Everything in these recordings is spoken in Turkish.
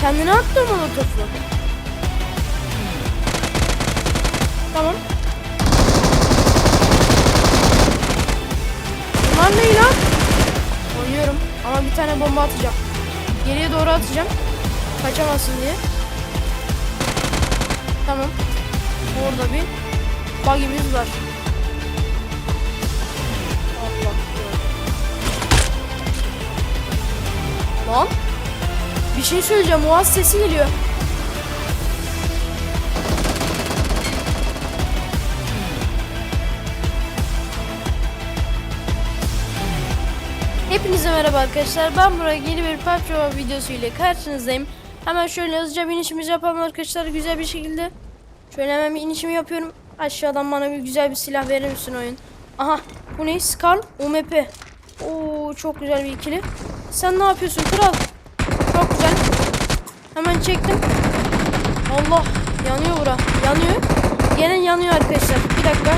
Kendine attı mı molotofu? Tamam. Bunlar ne lan? Oynuyorum ama bir tane bomba atacağım. Geriye doğru atacağım. Kaçamazsın diye. Tamam. Orada bir bug'imiz var. Allah. Lan. Bir şey söyleyeceğim. Muaz sesi geliyor. Hepinize merhaba arkadaşlar. Ben buraya yeni bir PUBG videosu ile karşınızdayım. Hemen şöyle hızlıca bir inişimizi yapalım arkadaşlar güzel bir şekilde. Şöyle hemen bir inişimi yapıyorum. Aşağıdan bana bir güzel bir silah verir misin oyun? Aha bu ne? Skarl UMP. Oo çok güzel bir ikili. Sen ne yapıyorsun kral? Hemen çektim. Allah yanıyor bura. Yanıyor. Gene yanıyor arkadaşlar. Bir dakika.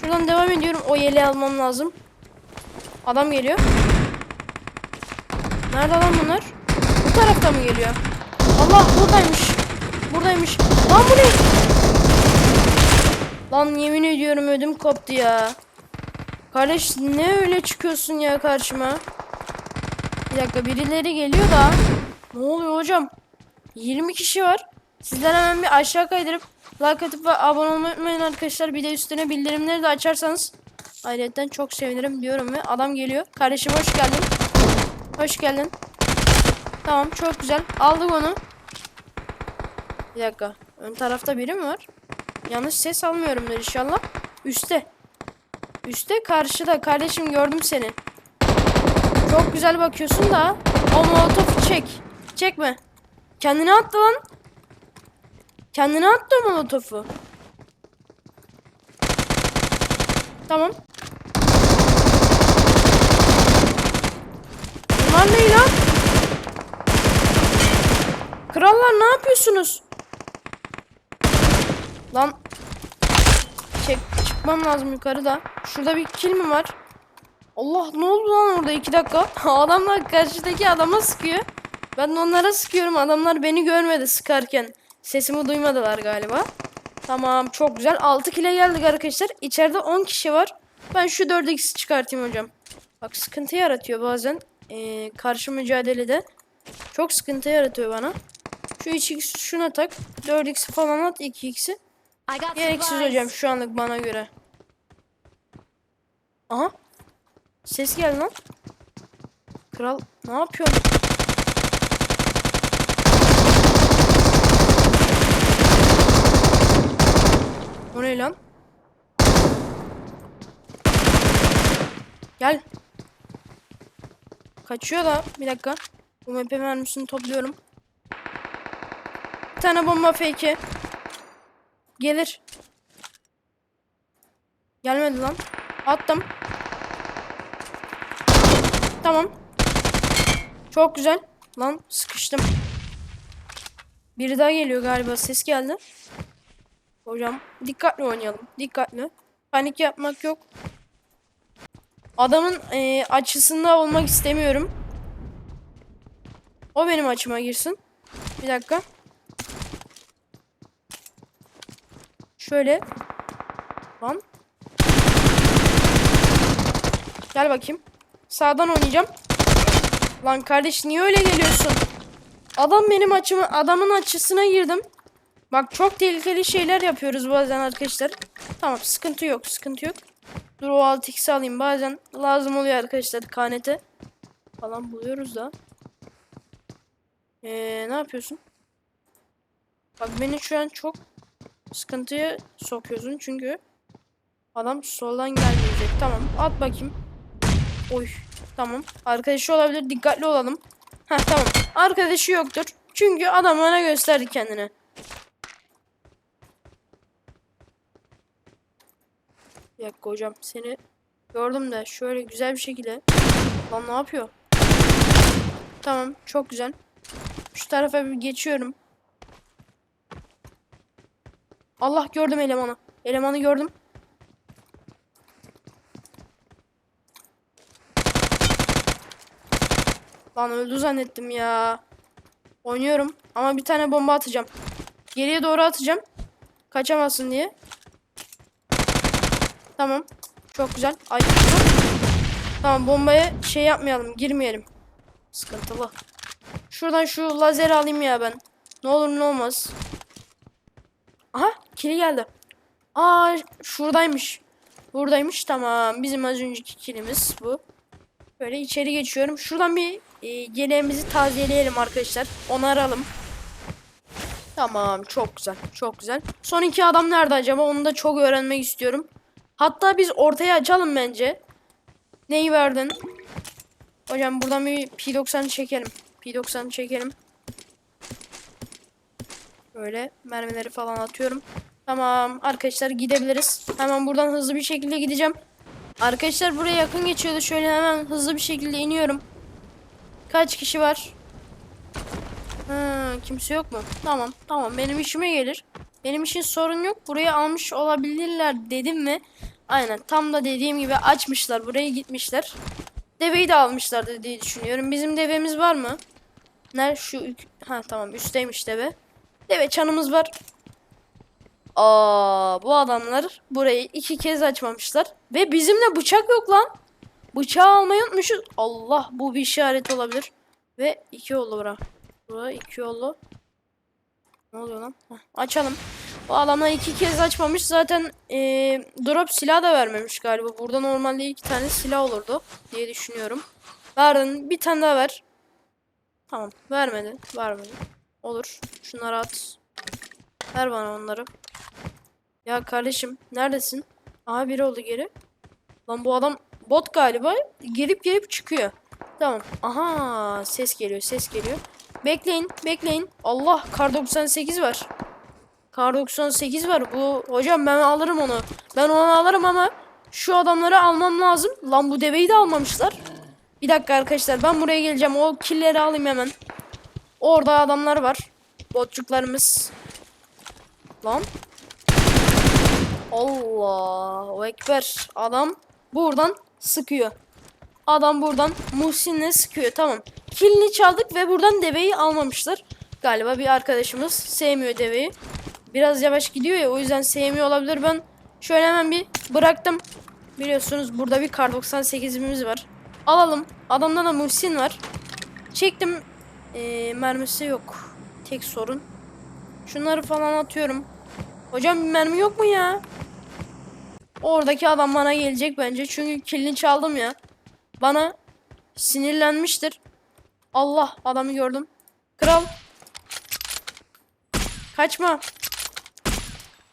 Şuradan devam ediyorum. O yeleği almam lazım. Adam geliyor. Nerede lan bunlar? Bu tarafta mı geliyor? Allah buradaymış. Buradaymış. Lan bu ne? Lan yemin ediyorum ödüm koptu ya. Kardeş ne öyle çıkıyorsun ya karşıma? Bir dakika birileri geliyor da. Ne oluyor hocam? 20 kişi var. Sizler hemen bir aşağı kaydırıp like atıp ve abone olmayı unutmayın arkadaşlar. Bir de üstüne bildirimleri de açarsanız ayrıca çok sevinirim diyorum ve adam geliyor. Kardeşim hoş geldin. Hoş geldin. Tamam çok güzel. Aldık onu. Bir dakika. Ön tarafta biri mi var? Yanlış ses almıyorumdur inşallah. Üste. Üste karşıda. Kardeşim gördüm seni. Çok güzel bakıyorsun da o molotofu çek. Çekme. Kendine attı lan. Kendine attı molotofu. Tamam. Bunlar ne lan? Krallar ne yapıyorsunuz? Lan. Çek, çıkmam lazım yukarıda. Şurada bir kill mi var? Allah ne oldu lan orada iki dakika? Adamlar karşıdaki adama sıkıyor. Ben de onlara sıkıyorum. Adamlar beni görmedi sıkarken. Sesimi duymadılar galiba. Tamam çok güzel. 6 kile geldik arkadaşlar. İçeride 10 kişi var. Ben şu 4x'i çıkartayım hocam. Bak sıkıntı yaratıyor bazen. Ee, karşı mücadelede. Çok sıkıntı yaratıyor bana. Şu 3x şuna tak. 4x falan at 2x'i. I got Gereksiz hocam şu anlık bana göre. Aha. Ses geldi lan. Kral ne yapıyorsun? O ne lan? Gel. Kaçıyor da. Bir dakika. Bu MP mermisini topluyorum. Bir tane bomba fake. Gelir. Gelmedi lan. Attım. Tamam. Çok güzel. Lan sıkıştım. Biri daha geliyor galiba. Ses geldi. Hocam dikkatli oynayalım. Dikkatli. Panik yapmak yok. Adamın eee, açısında olmak istemiyorum. O benim açıma girsin. Bir dakika. Şöyle. Lan. Gel bakayım. Sağdan oynayacağım. Lan kardeş niye öyle geliyorsun? Adam benim açımı, adamın açısına girdim. Bak çok tehlikeli şeyler yapıyoruz bazen arkadaşlar. Tamam sıkıntı yok sıkıntı yok. Dur o 6x'i alayım bazen lazım oluyor arkadaşlar kanete. Falan buluyoruz da. Ee, ne yapıyorsun? Bak beni şu an çok sıkıntıya sokuyorsun çünkü adam soldan gelmeyecek. Tamam at bakayım. Oy tamam. Arkadaşı olabilir dikkatli olalım. Heh tamam. Arkadaşı yoktur. Çünkü adam bana gösterdi kendini. Bir dakika hocam seni gördüm de şöyle güzel bir şekilde. Lan ne yapıyor? Tamam çok güzel. Şu tarafa bir geçiyorum. Allah gördüm elemanı. Elemanı gördüm. Lan öldü zannettim ya. Oynuyorum ama bir tane bomba atacağım. Geriye doğru atacağım. Kaçamazsın diye. Tamam. Çok güzel. Ay. Tamam bombaya şey yapmayalım. Girmeyelim. Sıkıntılı. Şuradan şu lazeri alayım ya ben. Ne olur ne olmaz. Aha kili geldi. Aa şuradaymış. Buradaymış tamam. Bizim az önceki kilimiz bu. Böyle içeri geçiyorum. Şuradan bir e, yeleğimizi tazeleyelim arkadaşlar. Onaralım. Tamam çok güzel. Çok güzel. Son iki adam nerede acaba? Onu da çok öğrenmek istiyorum. Hatta biz ortaya açalım bence. Neyi verdin? Hocam buradan bir P90 çekelim. P90 çekelim. Böyle mermileri falan atıyorum. Tamam arkadaşlar gidebiliriz. Hemen buradan hızlı bir şekilde gideceğim. Arkadaşlar buraya yakın geçiyordu. Şöyle hemen hızlı bir şekilde iniyorum. Kaç kişi var? Ha, kimse yok mu? Tamam tamam benim işime gelir. Benim için sorun yok. Burayı almış olabilirler dedim mi? Aynen tam da dediğim gibi açmışlar. Buraya gitmişler. Deveyi de almışlardı diye düşünüyorum. Bizim devemiz var mı? Nerede şu ha tamam üstteymiş deve. Deve çanımız var. Aa bu adamlar burayı iki kez açmamışlar ve bizimle bıçak yok lan. Bıçağı almayı unutmuşuz. Allah bu bir işaret olabilir. Ve iki yollu bura. Bura iki yollu. Ne oluyor lan? Heh, açalım. Bu adamlar iki kez açmamış. Zaten ee, drop silah da vermemiş galiba. Burada normalde iki tane silah olurdu diye düşünüyorum. Verdin. Bir tane daha ver. Tamam. Vermedi. Vermedi. Olur. Şunları at. Ver bana onları. Ya kardeşim neredesin? Aha biri oldu geri. Lan bu adam bot galiba. Gelip gelip çıkıyor. Tamam. Aha ses geliyor ses geliyor. Bekleyin bekleyin. Allah kar 98 var. Kar 98 var. Bu hocam ben alırım onu. Ben onu alırım ama şu adamları almam lazım. Lan bu deveyi de almamışlar. Bir dakika arkadaşlar ben buraya geleceğim. O killeri alayım hemen. Orada adamlar var. Botçuklarımız. Lan. Allahu Ekber. Adam buradan sıkıyor. Adam buradan Muhsin'le sıkıyor. Tamam. Kilini çaldık ve buradan deveyi almamışlar. Galiba bir arkadaşımız sevmiyor deveyi. Biraz yavaş gidiyor ya o yüzden sevmiyor olabilir. Ben şöyle hemen bir bıraktım. Biliyorsunuz burada bir kar 98'imiz var. Alalım. Adamda da Muhsin var. Çektim. Ee, mermisi yok. Tek sorun. Şunları falan atıyorum. Hocam mermi yok mu ya? Oradaki adam bana gelecek bence. Çünkü kilini çaldım ya. Bana sinirlenmiştir. Allah adamı gördüm. Kral. Kaçma.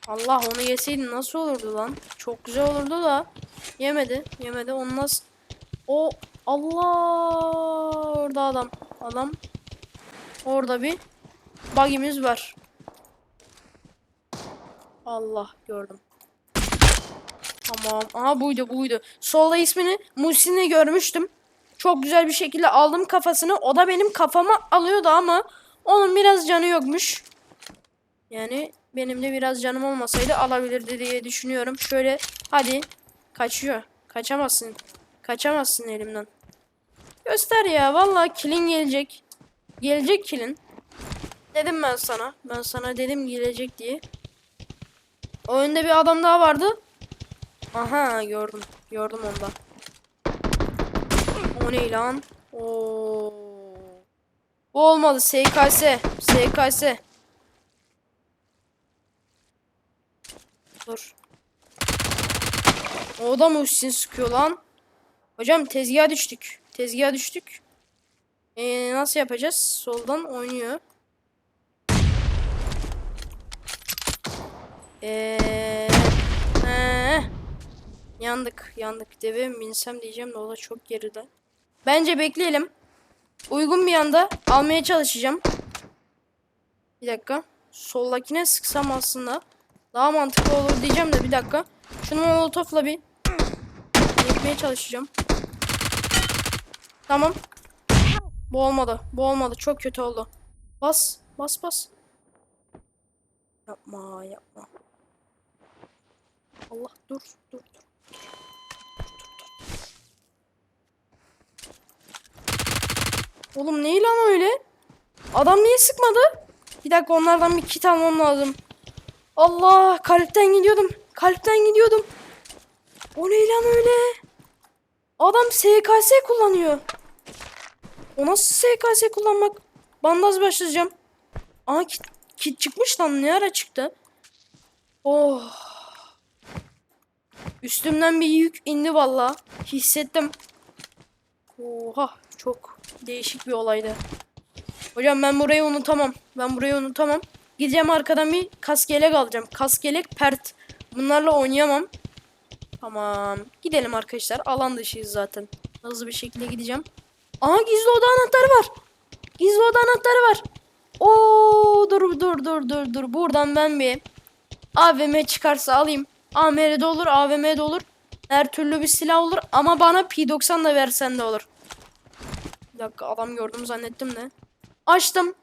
Allah onu yeseydin nasıl olurdu lan? Çok güzel olurdu da. Yemedi. Yemedi. Onu nasıl... O Allah orada adam. Adam. Orada bir bug'imiz var. Allah gördüm. Tamam. Aha buydu buydu. Solda ismini Muhsin'i görmüştüm. Çok güzel bir şekilde aldım kafasını. O da benim kafama alıyordu ama onun biraz canı yokmuş. Yani benim de biraz canım olmasaydı alabilirdi diye düşünüyorum. Şöyle hadi kaçıyor. Kaçamazsın. Kaçamazsın elimden. Göster ya. Vallahi kilin gelecek. Gelecek kilin. Dedim ben sana. Ben sana dedim gelecek diye. O önde bir adam daha vardı. Aha gördüm. Gördüm onda. O ne lan? Oo. Bu olmadı. SKS. SKS. Dur. O da mı Hüssin sıkıyor lan? Hocam tezgaha düştük. Tezgaha düştük. Ee, nasıl yapacağız? Soldan oynuyor. Eee ee, yandık yandık deve binsem diyeceğim de o da çok geride. Bence bekleyelim. Uygun bir anda almaya çalışacağım. Bir dakika. Soldakine sıksam aslında daha mantıklı olur diyeceğim de bir dakika. Şunu molotofla bir yapmaya çalışacağım. Tamam. Bu olmadı. Bu olmadı. Çok kötü oldu. Bas. Bas bas. Yapma yapma. Allah dur dur dur. Oğlum ne lan öyle? Adam niye sıkmadı? Bir dakika onlardan bir kit almam lazım. Allah kalpten gidiyordum. Kalpten gidiyordum. O ne lan öyle? Adam SKS kullanıyor. O nasıl SKS kullanmak? Bandaj başlayacağım. Aa kit, kit çıkmış lan ne ara çıktı? Oh. Üstümden bir yük indi valla. Hissettim. Oha çok değişik bir olaydı. Hocam ben burayı unutamam. Ben burayı unutamam. Gideceğim arkadan bir kaskelek alacağım. Kaskelek pert. Bunlarla oynayamam. Tamam. Gidelim arkadaşlar. Alan dışıyız zaten. Hızlı bir şekilde gideceğim. Aha gizli oda anahtarı var. Gizli oda anahtarı var. Oo dur dur dur dur dur. Buradan ben bir AVM çıkarsa alayım. AMR'de olur, AVM'de olur. Her türlü bir silah olur ama bana P90 da versen de olur. Dakika adam gördüm zannettim de. Açtım.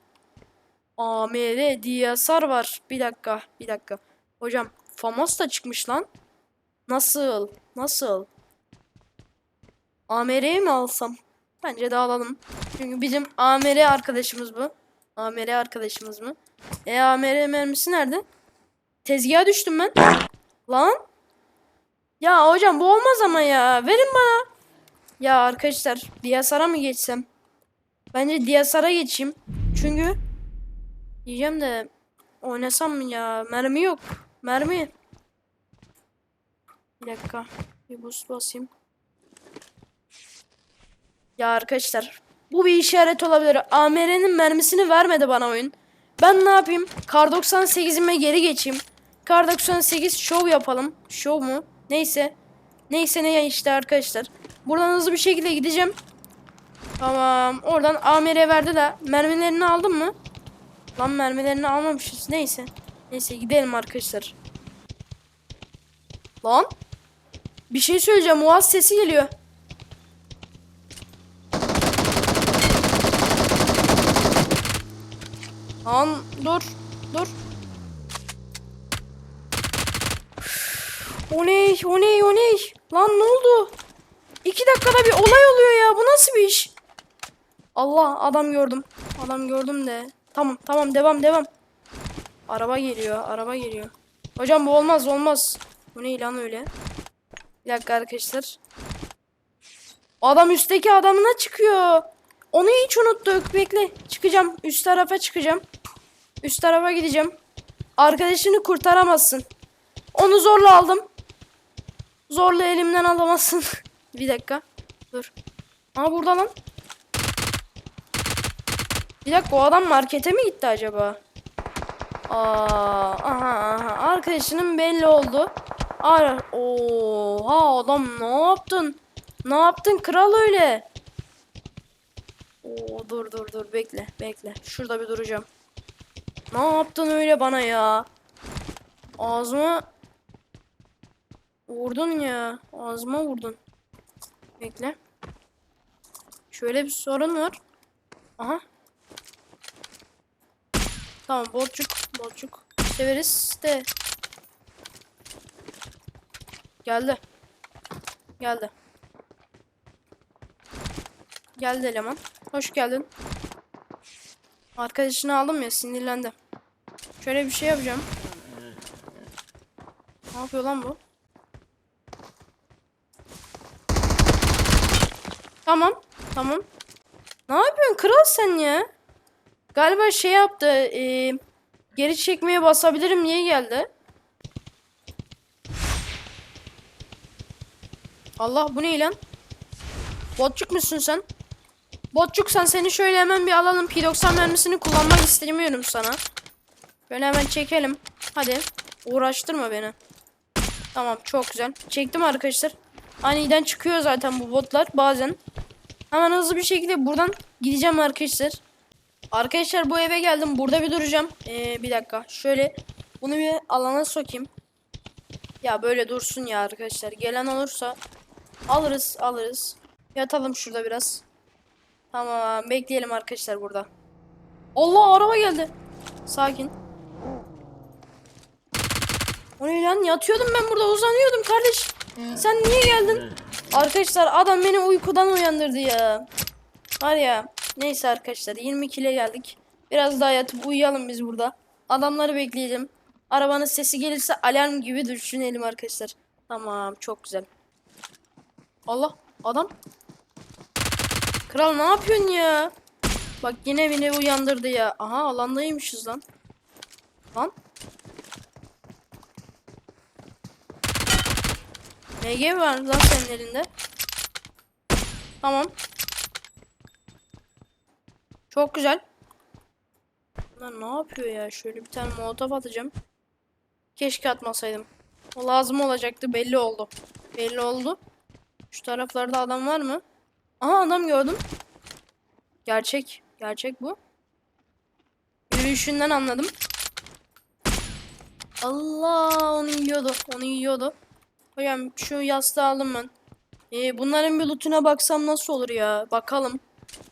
Diye hasar var. Bir dakika, bir dakika. Hocam FAMAS da çıkmış lan. Nasıl? Nasıl? AMR'yi mi alsam? Bence de alalım. Çünkü bizim AMR arkadaşımız bu. AMR arkadaşımız mı? E AMR mermisi nerede? Tezgaha düştüm ben. Lan. Ya hocam bu olmaz ama ya. Verin bana. Ya arkadaşlar Diyasar'a mı geçsem? Bence Diyasar'a geçeyim. Çünkü diyeceğim de oynasam mı ya? Mermi yok. Mermi. Bir dakika. Bir boost basayım. Ya arkadaşlar bu bir işaret olabilir. AMR'nin mermisini vermedi bana oyun. Ben ne yapayım? Kar 98'ime geri geçeyim. Kar 98 şov yapalım. Şov mu? Neyse. Neyse ne işte arkadaşlar. Buradan hızlı bir şekilde gideceğim. Tamam. Oradan AMR verdi de mermilerini aldım mı? Lan mermilerini almamışız. Neyse. Neyse gidelim arkadaşlar. Lan. Bir şey söyleyeceğim. Muaz sesi geliyor. Lan dur. Dur. O ne? O ne? O ne? Lan ne oldu? İki dakikada bir olay oluyor ya. Bu nasıl bir iş? Allah adam gördüm. Adam gördüm de. Tamam tamam devam devam. Araba geliyor. Araba geliyor. Hocam bu olmaz olmaz. Bu ne lan öyle? Bir dakika arkadaşlar. Adam üstteki adamına çıkıyor. Onu hiç unuttuk. Bekle. Çıkacağım. Üst tarafa çıkacağım. Üst tarafa gideceğim. Arkadaşını kurtaramazsın. Onu zorla aldım. Zorla elimden alamazsın. bir dakika. Dur. Aa burada lan. Bir dakika o adam markete mi gitti acaba? Aa, aha aha. Arkadaşının belli oldu. Ara. Oha adam ne yaptın? Ne yaptın kral öyle? Oo dur dur dur bekle bekle. Şurada bir duracağım. Ne yaptın öyle bana ya? Ağzıma vurdun ya. Ağzıma vurdun. Bekle. Şöyle bir sorun var. Aha. Tamam botçuk botçuk. Severiz de. Geldi. Geldi. Geldi eleman. Hoş geldin. Arkadaşını aldım ya sinirlendi. Şöyle bir şey yapacağım. Ne yapıyor lan bu? Tamam. Tamam. Ne yapıyorsun kral sen ya? Galiba şey yaptı. E, geri çekmeye basabilirim diye geldi. Allah bu ne lan? Botçuk musun sen? Botçuk sen seni şöyle hemen bir alalım. P90 mermisini kullanmak istemiyorum sana. Böyle hemen çekelim. Hadi. Uğraştırma beni. Tamam çok güzel. Çektim arkadaşlar. Aniden çıkıyor zaten bu botlar bazen. Hemen hızlı bir şekilde buradan gideceğim arkadaşlar. Arkadaşlar bu eve geldim. Burada bir duracağım. Ee, bir dakika. Şöyle bunu bir alana sokayım. Ya böyle dursun ya arkadaşlar. Gelen olursa alırız alırız. Yatalım şurada biraz. Tamam bekleyelim arkadaşlar burada. Allah araba geldi. Sakin. O ne lan yatıyordum ben burada uzanıyordum kardeş. Sen niye geldin? Arkadaşlar adam beni uykudan uyandırdı ya. Var ya neyse arkadaşlar 22 ile geldik. Biraz daha yatıp uyuyalım biz burada. Adamları bekleyelim. Arabanın sesi gelirse alarm gibi düşünelim arkadaşlar. Tamam çok güzel. Allah adam. Kral ne yapıyorsun ya? Bak yine beni uyandırdı ya. Aha alandaymışız lan. Lan. MG var lan senin elinde. Tamam. Çok güzel. Bunlar ne yapıyor ya? Şöyle bir tane molotof atacağım. Keşke atmasaydım. O lazım olacaktı. Belli oldu. Belli oldu. Şu taraflarda adam var mı? Aha adam gördüm. Gerçek. Gerçek bu. Yürüyüşünden anladım. Allah onu yiyordu. Onu yiyordu. Hocam şu yastığı aldım ben. Ee, bunların bir lootuna baksam nasıl olur ya? Bakalım.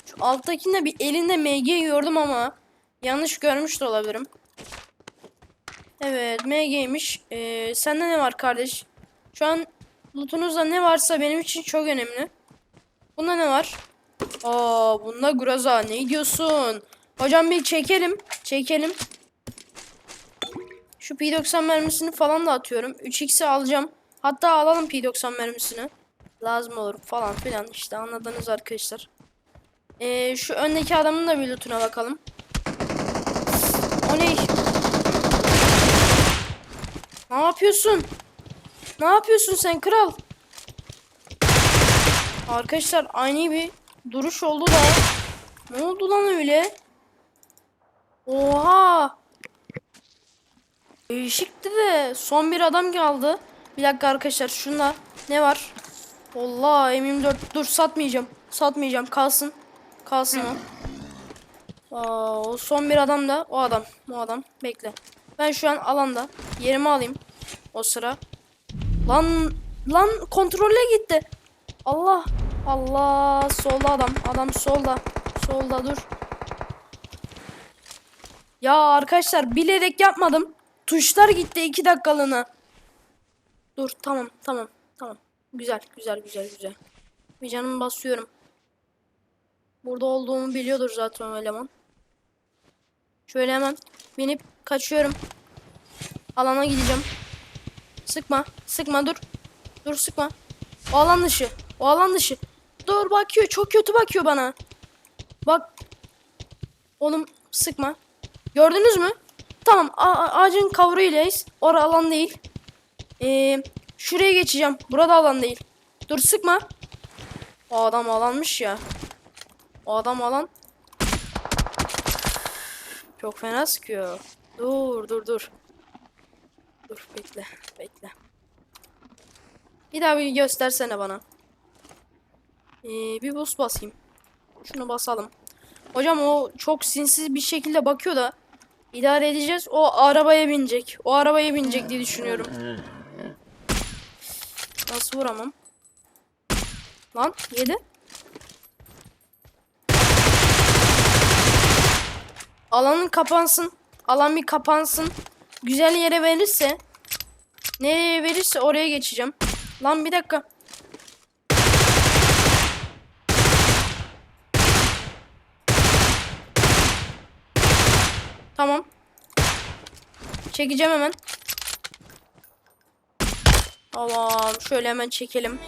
Şu alttakinde bir elinde MG gördüm ama yanlış görmüş de olabilirim. Evet MG'ymiş. Ee, sende ne var kardeş? Şu an lootunuzda ne varsa benim için çok önemli. Bunda ne var? Aa bunda Groza. Ne diyorsun? Hocam bir çekelim. Çekelim. Şu P90 mermisini falan da atıyorum. 3x'i alacağım. Hatta alalım P90 mermisini. Lazım olur falan filan işte anladınız arkadaşlar. Ee, şu öndeki adamın da bir lootuna bakalım. O ne? Ne yapıyorsun? Ne yapıyorsun sen kral? Arkadaşlar aynı bir duruş oldu da. Ne oldu lan öyle? Oha! Değişikti de son bir adam kaldı. Bir dakika arkadaşlar şunda ne var? Allah M24 dur satmayacağım. Satmayacağım kalsın. Kalsın o. Aa, son bir adam da o adam. O adam bekle. Ben şu an alanda yerimi alayım. O sıra. Lan lan kontrolle gitti. Allah Allah solda adam. Adam solda. Solda dur. Ya arkadaşlar bilerek yapmadım. Tuşlar gitti iki dakikalığına. Dur tamam tamam tamam. Güzel güzel güzel güzel. Bir canımı basıyorum. Burada olduğumu biliyordur zaten o eleman. Şöyle hemen binip kaçıyorum. Alana gideceğim. Sıkma sıkma dur. Dur sıkma. O alan dışı. O alan dışı. Dur bakıyor çok kötü bakıyor bana. Bak. Oğlum sıkma. Gördünüz mü? Tamam ağacın kavruyleyiz. Ora alan değil. Ee, şuraya geçeceğim. Burada alan değil. Dur sıkma. O adam alanmış ya. O adam alan. Çok fena sıkıyor. Dur dur dur. Dur bekle bekle. Bir daha bir göstersene bana. Ee, bir boost basayım. Şunu basalım. Hocam o çok sinsiz bir şekilde bakıyor da idare edeceğiz. O arabaya binecek. O arabaya binecek diye düşünüyorum. Nasıl vuramam? Lan yedi. Alanın kapansın. Alan bir kapansın. Güzel yere verirse nereye verirse oraya geçeceğim. Lan bir dakika. Tamam. Çekeceğim hemen. Tamam. Şöyle hemen çekelim.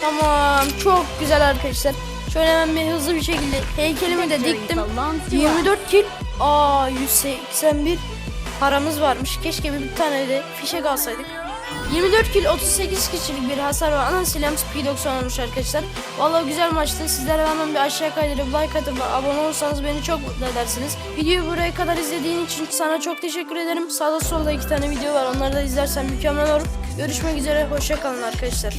Tamam. Çok güzel arkadaşlar. Şöyle hemen bir hızlı bir şekilde heykelimi de diktim. 24 kill. Aa 181 paramız varmış. Keşke bir, tane de fişek alsaydık. 24 kill 38 kişilik bir hasar var. Ana silahımız P90 olmuş arkadaşlar. Vallahi güzel maçtı. Sizlere hemen bir aşağı kaydırıp like atıp abone olursanız beni çok mutlu edersiniz. Videoyu buraya kadar izlediğin için sana çok teşekkür ederim. Sağda solda iki tane video var. Onları da izlersen mükemmel olur. Görüşmek üzere. Hoşça kalın arkadaşlar.